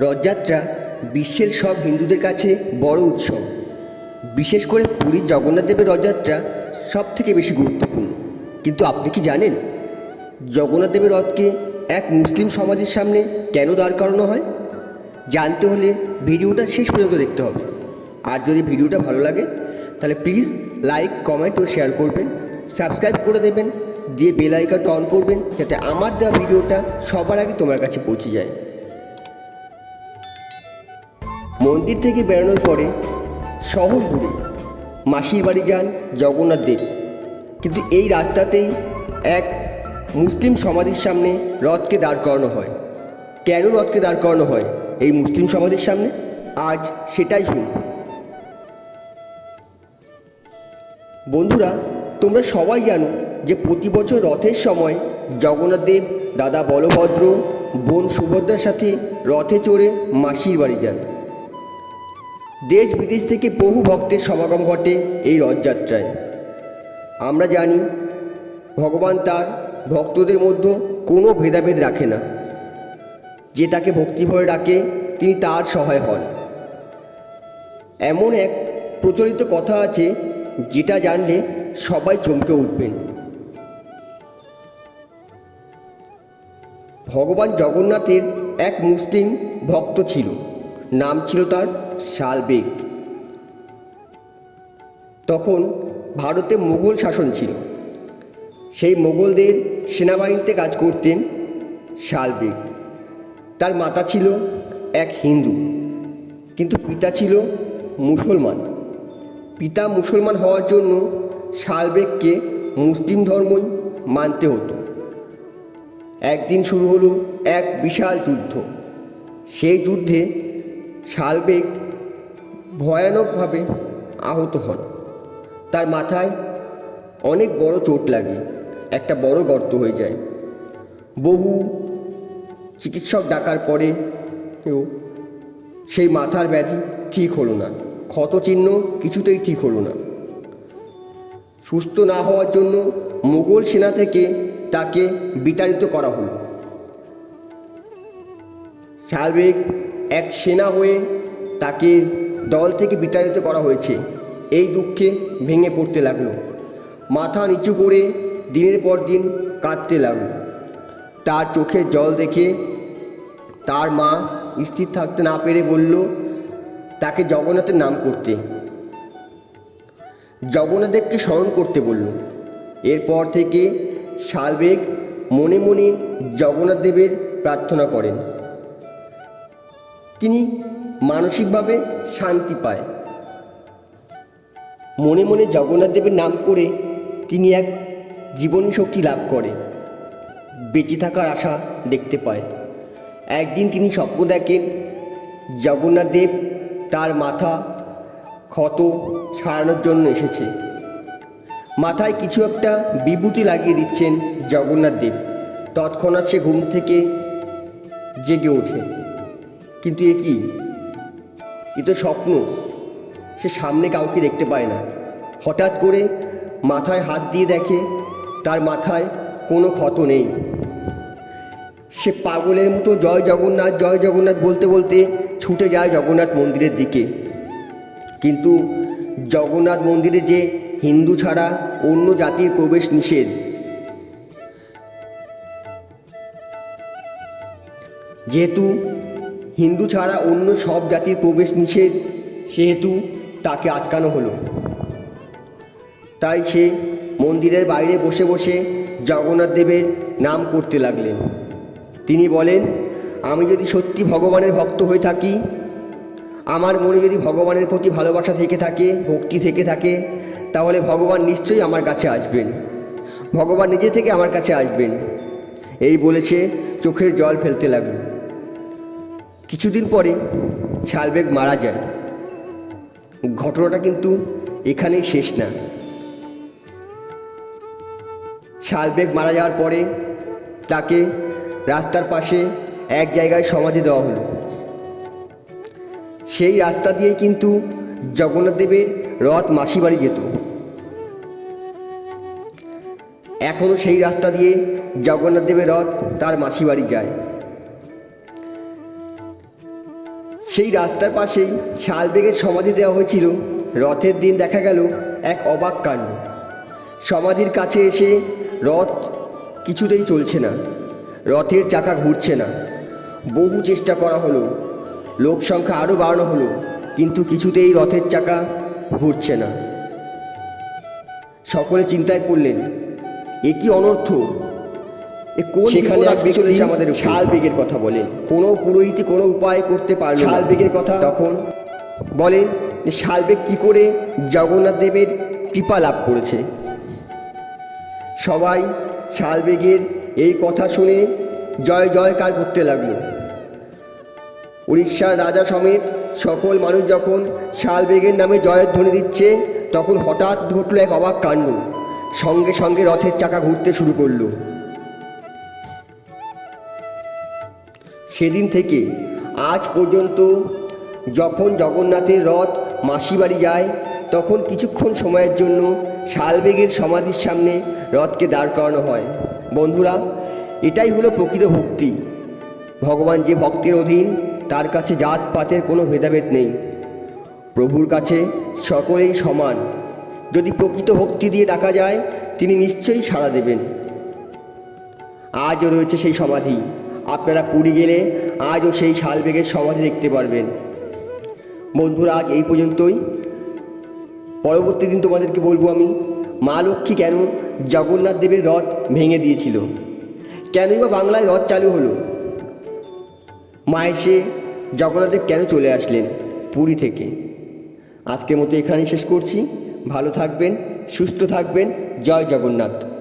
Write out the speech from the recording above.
রথযাত্রা বিশ্বের সব হিন্দুদের কাছে বড় উৎসব। বিশেষ করে পুরীর জগন্নাথ দেবের রথযাত্রা সব থেকে বেশি গুরুত্বপূর্ণ। কিন্তু আপনি কি জানেন, জগন্নাথ দেবের রথকে এক মুসলিম সমাজের সামনে কেন দাঁড় করানো হয়? জানতে হলে ভিডিওটা শেষ পর্যন্ত দেখতে হবে। আর যদি ভিডিওটা ভালো লাগে, তাহলে প্লিজ লাইক, কমেন্ট ও শেয়ার করবেন। সাবস্ক্রাইব করে দেবেন, দিয়ে বেল আইকনটা অন করবেন, যাতে আমার দেওয়া ভিডিওটা সবার আগে তোমার কাছে পৌঁছে যায়। মন্দির থেকে বেরোনোর পরে শহর ঘুরে মাসির বাড়ি যান জগন্নাথ দেব। কিন্তু এই রাস্তাতেই এক মুসলিম সমাধির সামনে রথকে দাঁড় করানো হয়। কেন রথকে দাঁড় করানো হয় এই মুসলিম সমাধির সামনে? আজ সেটাই শুনব বন্ধুরা, তোমরা সবাই জানো যে প্রতি বছর রথের সময় জগন্নাথ দেব, দাদা বলভদ্র, বোন সুভদ্রার সাথে রথে চড়ে মাসির বাড়ি যান। দেশ বিদেশ থেকে বহু ভক্তের সমাগম ঘটে এই রথযাত্রায়। আমরা জানি, ভগবান তার ভক্তদের মধ্যে কোনো ভেদাভেদ রাখে না। যে তাকে ভক্তিভরে ডাকে, তিনি তার সহায় হন। এমন এক প্রচলিত কথা আছে, যেটা জানলে সবাই চমকে উঠবেন। ভগবান জগন্নাথের এক মুসলিম ভক্ত ছিল। নাম ছিল তার শালবেগ তখন ভারতে মুঘল শাসন ছিল। সেই মোগলদের সেনাবাহিনীতে কাজ করতেন শালবেগ তার মাতা ছিল এক হিন্দু, কিন্তু পিতা ছিল মুসলমান। পিতা মুসলমান হওয়ার জন্য শালবেগকে মুসলিম ধর্মই মানতে হতো। একদিন শুরু হলো এক বিশাল যুদ্ধ। সেই যুদ্ধে শালবেগ ভয়ানকভাবে আহত হন। তার মাথায় অনেক বড় চোট লাগে, একটা বড় গর্ত হয়ে যায়। বহু চিকিৎসক ডাকার পরে সেই মাথার ব্যাধি ঠিক হলো না, ক্ষত চিহ্ন কিছুতেই ঠিক হলো না। সুস্থ না হওয়ার জন্য মোগল সেনা থেকে তাকে বিতাড়িত করা হলো। শালবেগ এক সেনা হয়ে তাকে দল থেকে বিতাড়িত করা হয়েছে। এই দুঃখে ভেঙে পড়তে লাগল। মাথা নিচু করে দিনের পর দিন কাঁদতে লাগল। তার চোখের জল দেখে তার মা স্থির থাকতে না পেরে বলল, তাকে জগন্নাথের নাম করতে। জগন্নাথদেবকে স্মরণ করতে বলল। এরপর থেকে শালবেগ মনে মনে জগন্নাথ দেবের প্রার্থনা করেন। তিনি মানসিকভাবে শান্তি পায়। মনে মনে জগন্নাথ দেবের নাম করে তিনি এক জীবনী শক্তি লাভ করে, বেঁচে থাকার আশা দেখতে পায়। একদিন তিনি স্বপ্ন দেখেন, জগন্নাথ দেব তার মাথা ক্ষত সারানোর জন্য এসেছে। মাথায় কিছু একটা বিভূতি লাগিয়ে দিচ্ছেন জগন্নাথ দেব। তৎক্ষণাৎ সে ঘুম থেকে জেগে ওঠে। কিন্তু এ কি? এ তো স্বপ্ন। সে সামনে কাউকে দেখতে পায় না। হঠাৎ করে মাথায় হাত দিয়ে দেখে, তার মাথায় কোনো ক্ষত নেই। সে পাগলের মতো জয় জগন্নাথ জয় জগন্নাথ বলতে বলতে ছুটে যায় জগন্নাথ মন্দিরের দিকে। কিন্তু জগন্নাথ মন্দিরে যে হিন্দু ছাড়া অন্য জাতির প্রবেশ নিষেধ। যেহেতু হিন্দু ছাড়া অন্য সব জাতির প্রবেশ নিষেধ, সেহেতু তাকে আটকানো হলো। তাই সে মন্দিরের বাইরে বসে বসে জগন্নাথ দেবের নাম করতে লাগলেন। তিনি বলেন, আমি যদি সত্যি ভগবানের ভক্ত হয়ে থাকি, আমার মনে যদি ভগবানের প্রতি ভালোবাসা থেকে থাকে, ভক্তি থেকে থাকে, তাহলে ভগবান নিশ্চয়ই আমার কাছে আসবেন। ভগবান নিজে থেকে আমার কাছে আসবেন। এই বলেছে চোখের জল ফেলতে লাগল। কিছুদিন পরে শালবেগ মারা যায়। ঘটনাটা কিন্তু এখানেই শেষ না। শালবেগ মারা যাওয়ার পরে তাকে রাস্তার পাশে এক জায়গায় সমাধি দেওয়া হলো। সেই রাস্তা দিয়ে কিন্তু জগন্নাথ দেবের রথ মাসি বাড়ি যেত। এখনও সেই রাস্তা দিয়ে জগন্নাথ দেবের রথ তার মাসি বাড়ি যায়। সেই রাস্তার পাশেই শালবেগের সমাধি দেওয়া হয়েছিল। রথের দিন দেখা গেল এক অবাক কাণ্ড। সমাধির কাছে এসে রথ কিছুতেই চলছে না। রথের চাকা ঘুরছে না। বহু চেষ্টা করা হলো। লোক সংখ্যা আরও বাড়ানো হলো, কিন্তু কিছুতেই রথের চাকা ঘুরছে না। সকলে চিন্তায় পড়লেন, এ কি অনর্থ? সেখানে আসবে চলেছে আমাদের শাল বেগের কথা বলেন। কোনো পুরোহিতই কোনো উপায় করতে পারল শাল বেগের কথা তখন বলেন যে শাল বেগ কী করে জগন্নাথ দেবের কৃপা লাভ করেছে। সবাই শাল বেগের এই কথা শুনে জয় জয় জয়কার করতে লাগল। উড়িষ্যার রাজা সমেত সকল মানুষ যখন শাল বেগের নামে জয়ের ধ্বনি দিচ্ছে তখন হঠাৎ ঘটল এক অবাক কাণ্ড। সঙ্গে সঙ্গে রথের চাকা ঘুরতে শুরু করল। সেদিন থেকে আজ পর্যন্ত যখন জগন্নাথের রথ মাসিবাড়ি যায়, তখন কিছুক্ষণ সময়ের জন্য শালবেগের সমাধির সামনে রথকে দাঁড় করানো হয়। বন্ধুরা, এটাই হলো প্রকৃত ভক্তি। ভগবান যে ভক্তের অধীন, তার কাছে জাত পাতের কোনো ভেদাভেদ নেই। প্রভুর কাছে সকলেই সমান। যদি প্রকৃত ভক্তি দিয়ে ডাকা যায়, তিনি নিশ্চয়ই সাড়া দেবেন। আজও রয়েছে সেই সমাধি। আপনারা পুরী গেলে আজও সেই শালবেগের সমাধি দেখতে পারবেন। বন্ধুরা, আজ এই পর্যন্তই। পরবর্তী দিন তোমাদেরকে বলব আমি, মা লক্ষ্মী কেন জগন্নাথ দেবের রথ ভেঙে দিয়েছিল? কেনই বা বাংলায় রথ চালু হলো? মা এসে জগন্নাথ দেব কেন চলে আসলেন পুরী থেকে? আজকের মতো এখানেই শেষ করছি। ভালো থাকবেন, সুস্থ থাকবেন। জয় জগন্নাথ।